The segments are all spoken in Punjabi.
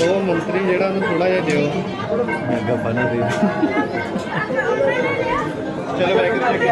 ਉਹ ਮੰਤਰੀ ਜਿਹੜਾ ਉਹਨੂੰ ਥੋੜਾ ਜਿਹਾ ਦਿਓ। ਮੈਂ ਗੱਫਾ ਨਾ ਦੇ। ਚਲੋ ਵਾਹਿਗੁਰੂ ਜੀ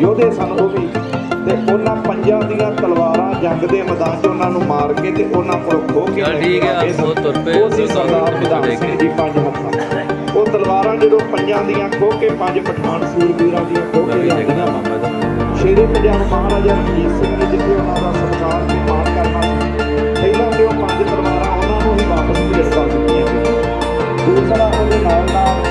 ਯੋਧੇ ਸਨ ਉਹ ਵੀ ਤੇ ਉਹਨਾਂ ਪੰਜਾਂ ਦੀਆਂ ਤਲਵਾਰਾਂ ਜੰਗ ਦੇ ਮੈਦਾਨ 'ਚ ਉਹਨਾਂ ਨੂੰ ਮਾਰ ਕੇ ਤੇ ਉਹਨਾਂ ਕੋਲ ਖੋ ਕੇ ਚੱਲ ਠੀਕ ਇਹ ਉਹ ਤੁਰ ਪਏ, ਉਹ ਸੀ ਸਰਦਾਰ ਪਏ ਸਿੰਘ ਜੀ ਪੰਜ ਹੱਥਾਂ ਉਹ ਤਲਵਾਰਾਂ ਜਦੋਂ ਪੰਜਾਂ ਦੀਆਂ ਖੋ ਕੇ ਪੰਜ ਪਠਾਨ ਸੂਰਬੀਰਾਂ ਦੀਆਂ ਖੋ ਕੇ ਲਿਆਂਦੀਆਂ ਸ਼ੇਰੇ ਪੰਜਾਬ ਮਹਾਰਾਜਾ ਰਣਜੀਤ ਸਿੰਘ ਨੇ ਜਿੱਥੇ ਉਹਨਾਂ ਦਾ ਸਤਿਕਾਰ ਤੇ ਮਾਣ ਕਰਨਾ ਸੀ ਪਹਿਲਾਂ ਤੇ ਉਹ ਪੰਜ ਤਲਵਾਰਾਂ ਉਹਨਾਂ ਨੂੰ ਹੀ ਵਾਪਸ ਭੇਜ ਕਰ ਦਿੱਤੀਆਂ ਗਈਆਂ। ਦੂਸਰਾ ਉਹਦੇ ਨਾਲ ਨਾਲ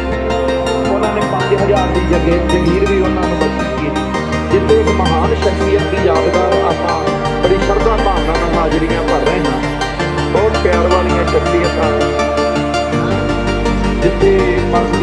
ਉਹਨਾਂ ਨੇ 5000 ਦੀ ਜਗੇ ਜ਼ਮੀਰ ਵੀ ਉਹਨਾਂ ਨੂੰ ਬਖਸ਼ੀ ਹੈ ਜਿੱਥੇ ਇੱਕ ਮਹਾਨ ਸ਼ਖਸੀਅਤ ਦੀ ਯਾਦਗਾਰ ਆਪਾਂ ਬੜੀ ਸ਼ਰਧਾ ਭਾਵਨਾ ਨਾਲ ਹਾਜ਼ਰੀਆਂ ਭਰ ਰਹੇ ਹਾਂ। ਬਹੁਤ ਪਿਆਰ ਵਾਲੀਆਂ ਸ਼ਖਸੀਅਤਾਂ ਜਿੱਥੇ ਪੰਥ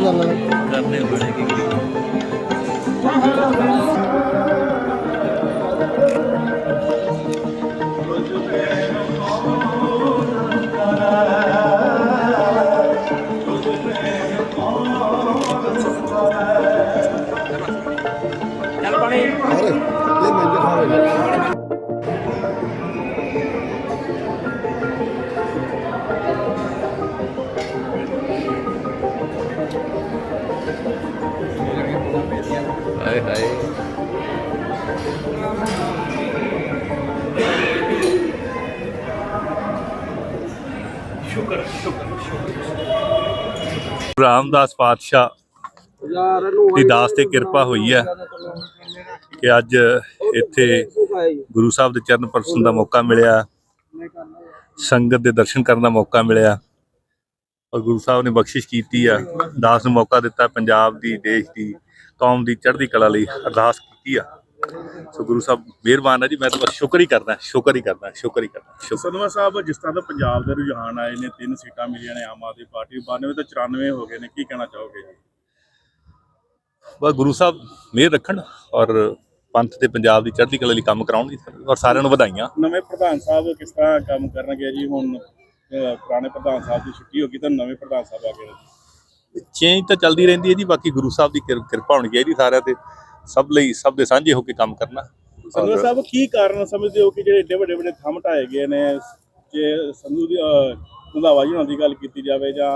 ਕਰਨੇ ਬਣੇ ਰਾਮਦਾਸ ਪਾਤਸ਼ਾਹ ਦੀ ਦਾਸ ਤੇ ਕਿਰਪਾ ਹੋਈ ਹੈ ਕਿ ਅੱਜ ਇੱਥੇ ਗੁਰੂ ਸਾਹਿਬ ਦੇ ਚਰਨ ਪਰਸਨ ਦਾ ਮੌਕਾ ਮਿਲਿਆ, ਸੰਗਤ ਦੇ ਦਰਸ਼ਨ ਕਰਨ ਦਾ ਮੌਕਾ ਮਿਲਿਆ ਔਰ ਗੁਰੂ ਸਾਹਿਬ ਨੇ ਬਖਸ਼ਿਸ਼ ਕੀਤੀ ਆ, ਦਾਸ ਨੂੰ ਮੌਕਾ ਦਿੱਤਾ, ਪੰਜਾਬ ਦੀ, ਦੇਸ਼ ਦੀ, ਕੌਮ ਦੀ, ਚੜ੍ਹਦੀ ਕਲਾ ਲਈ ਅਰਦਾਸ ਕੀਤੀ ਆ। ਸੋ ਗੁਰੂ ਸਾਹਿਬ ਮਿਹਰਬਾਨ ਹੈ ਜੀ। ਮੈਂ ਤਾਂ ਬਸ ਸ਼ੁਕਰ ਹੀ ਕਰਦਾ ਸ਼ੁਕਰ ਹੀ ਕਰਦਾ ਸ਼ੁਕਰ ਹੀ ਕਰਦਾ ਸਦਮਾ ਸਾਹਿਬ ਜਿਸ ਤਰ੍ਹਾਂ ਦਾ ਪੰਜਾਬ ਦੇ ਰੁਝਾਨ ਆਏ ਨੇ ਤਿੰਨ ਸੀਟਾਂ ਮਿਲੀਆਂ ਨੇ ਆਮ ਆਦਮੀ ਪਾਰਟੀ 92 ਤੋਂ 94 ਹੋ ਗਏ ਨੇ। ਕੀ ਕਹਿਣਾ ਚਾਹੋਗੇ ਜੀ? ਬਸ ਗੁਰੂ ਸਾਹਿਬ ਮਿਹਰ ਰੱਖਣ ਔਰ ਪੰਥ ਤੇ ਪੰਜਾਬ ਦੀ ਚੜ੍ਹਦੀ ਕਲਾ ਲਈ ਕੰਮ ਕਰਾਉਣ ਜੀ ਔਰ ਸਾਰਿਆਂ ਨੂੰ ਵਧਾਈਆਂ। ਨਵੇਂ ਪ੍ਰਧਾਨ ਸਾਹਿਬ ਕਿਸ ਤਰ੍ਹਾਂ ਕੰਮ ਕਰਨਗੇ ਜੀ? ਹੁਣ ਪੁਰਾਣੇ ਪ੍ਰਧਾਨ ਸਾਹਿਬ ਦੀ ਛੁੱਟੀ ਹੋ ਗਈ ਤਾਂ ਨਵੇਂ ਪ੍ਰਧਾਨ ਸਾਹਿਬ ਆ ਗਏ ਚੇਂਜ ਤਾਂ ਚੱਲਦੀ ਰਹਿੰਦੀ ਹੈ ਜੀ ਬਾਕੀ ਗੁਰੂ ਸਾਹਿਬ ਦੀ ਕਿਰ- ਕਿਰਪਾ ਹੋਣੀ ਚਾਹੀਦੀ ਸਾਰਿਆਂ ਤੇ। ਸਭ ਲਈ ਸਭ ਦੇ ਸਾਂਝੇ ਹੋ ਕੇ ਕੰਮ ਕਰਨਾ। ਸੰਧੂ ਸਾਹਿਬ ਕੀ ਕਾਰਨ ਸਮਝਦੇ ਹੋ ਕਿ ਜਿਹੜੇ ਏਡੇ ਵੱਡੇ ਵੱਡੇ ਥੰਮ ਢਾਏ ਗਏ ਨੇ? ਜੇ ਸੰਧੂ ਦੀ ਰੰਧਾਵਾ ਜੀ ਹੋਣਾ ਦੀ ਗੱਲ ਕੀਤੀ ਜਾਵੇ ਜਾਂ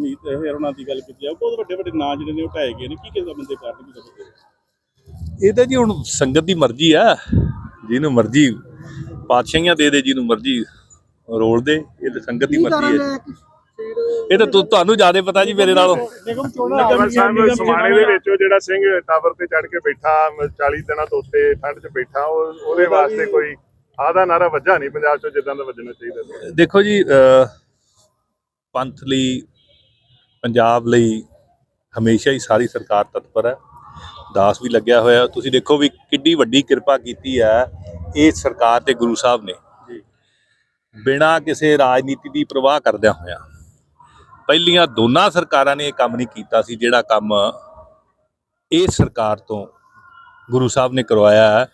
ਮੀਤ ਹੇਰ ਹੋਣਾ ਦੀ ਗੱਲ ਕੀਤੀ ਜਾਵੇ ਬਹੁਤ ਵੱਡੇ ਵੱਡੇ ਨਾਂ ਜਿਹੜੇ ਨੇ ਉਹ ਢਾਏ ਗਏ ਨੇ। ਕੀ ਕਿਸ ਬੰਦੇ ਕਾਰਨ ਕੀ ਸਮਝਦੇ ਇਹ ਤਾਂ ਜੀ ਹੁਣ ਸੰਗਤ ਦੀ ਮਰਜ਼ੀ ਆ। ਜਿਹਨੂੰ ਮਰਜ਼ੀ ਪਾਤਸ਼ਾਹੀਆਂ ਦੇ ਦੇ ਜਿਹਨੂੰ ਮਰਜ਼ੀ ਰੋਲ ਦੇ ਇਹ ਤਾਂ ਸੰਗਤ ਦੀ ਮਰਜ਼ੀ ਹੈ? ਇਹ ਤਾਂ ਤੁ- ਤੁਹਾਨੂੰ ਜ਼ਿਆਦਾ ਪਤਾ ਜੀ ਮੇਰੇ ਨਾਲੋਂ। ਨਿਗਮ ਚੋਣਾਂ ਨਗਰ ਸਾਹਿਬ ਸਮਾਣੇ ਦੇ ਵਿੱਚ ਉਹ ਜਿਹੜਾ ਸਿੰਘ ਟਾਵਰ ਤੇ ਚੜ ਕੇ ਬੈਠਾ ਮ- 40 ਦਿਨਾਂ ਤੋਂ ਉੱਤੇ ਠੰਡ 'ਚ ਬੈਠਾ ਉਹ ਉਹਦੇ ਵਾਸਤੇ ਕੋਈ ਆਦਾ ਨਾਰਾ ਵੱਜਾ ਨਹੀਂ ਪੰਜਾਬ 'ਚ ਜਿੱਦਾਂ ਦਾ ਵੱਜਣਾ ਚਾਹੀਦਾ ਸੀ। ਦੇਖੋ ਜੀ ਅਹ, ਪੰਥ ਲਈ ਪੰਜਾਬ ਲਈ ਹਮੇਸ਼ਾ ਹੀ ਸਾਰੀ ਸਰਕਾਰ ਤਤਪਰ ਹੈ। ਦਾਸ ਵੀ ਲੱਗਿਆ ਹੋਇਆ। ਤੁਸੀਂ ਦੇਖੋ ਵੀ ਕਿੱਡੀ ਵੱਡੀ ਕਿਰਪਾ ਕੀਤੀ ਹੈ ਇਹ ਸਰਕਾਰ ਤੇ ਗੁਰੂ ਸਾਹਿਬ ਨੇ। ਬਿਨਾਂ ਕਿਸੇ ਰਾਜਨੀਤੀ ਦੀ ਪ੍ਰਵਾਹ ਕਰਦਿਆਂ ਹੋਇਆਂ। ਪਹਿਲੀਆਂ ਦੋਨਾਂ ਸਰਕਾਰਾਂ ਨੇ ਇਹ ਕੰਮ ਨਹੀਂ ਕੀਤਾ ਸੀ ਜਿਹੜਾ ਕੰਮ ਇਹ ਸਰਕਾਰ ਤੋਂ ਗੁਰੂ ਸਾਹਿਬ ਨੇ ਕਰਵਾਇਆ ਹੈ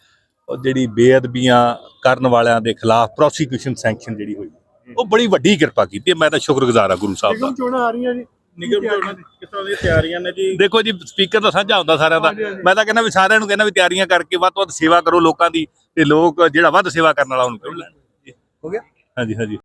ਉਹ ਜਿਹੜੀ ਬੇਅਦਬੀਆਂ ਕਰਨ ਵਾਲਿਆਂ ਦੇ ਖਿਲਾਫ ਪ੍ਰੋਸੀਕਿਊਸ਼ਨ ਸੈਂਕਸ਼ਨ ਜਿਹੜੀ ਹੋਈ ਉਹ ਬੜੀ ਵੱਡੀ ਕਿਰਪਾ ਕੀਤੀ ਹੈ। ਮੈਂ ਤਾਂ ਸ਼ੁਕਰਗੁਜ਼ਾਰ ਹਾਂ ਗੁਰੂ ਸਾਹਿਬ ਦਾ। ਚੋਣਾਂ ਆ ਰਹੀਆਂ ਜੀ। ਨਿਗਮ ਚੋਣਾਂ ਦੀ ਕਿਸ ਤਰ੍ਹਾਂ ਦੀਆਂ ਤਿਆਰੀਆਂ ਨੇ ਜੀ? ਦੇਖੋ ਜੀ ਸਪੀਕਰ ਤਾਂ ਸਾਂਝਾ ਹੁੰਦਾ ਸਾਰਿਆਂ ਦਾ। ਮੈਂ ਤਾਂ ਕਹਿੰਦਾ ਵੀ ਸਾਰਿਆਂ ਨੂੰ ਕਹਿੰਦਾ ਵੀ ਤਿਆਰੀਆਂ ਕਰਕੇ ਵੱਧ ਤੋਂ ਵੱਧ ਸੇਵਾ ਕਰੋ ਲੋਕਾਂ ਦੀ ਤੇ ਲੋਕ ਜਿਹੜਾ ਵੱਧ ਸੇਵਾ ਕਰਨ ਵਾਲਾ ਉਹਨੂੰ ਹੋ ਗਿਆ? ਹਾਂਜੀ ਹਾਂਜੀ।